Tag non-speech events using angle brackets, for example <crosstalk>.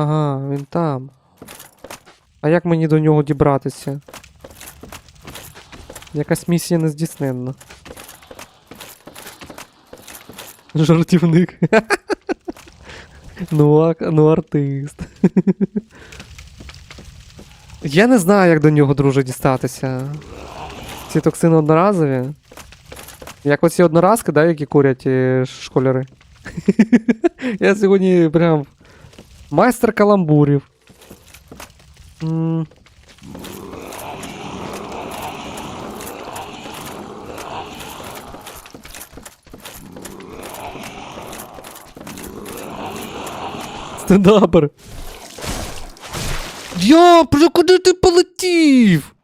Ага, він там. А як мені до нього дібратися? Якась місія нездійсненна. Жартівник. ну, а, ну, артист. Я не знаю, як до нього, друже, дістатися. Ці токсини одноразові. Як оці одноразки, да, які курять е, школяри. <laughs> Я сьогодні прям майстер каламбурів. М. Стендапер. Я, куди ти полетів?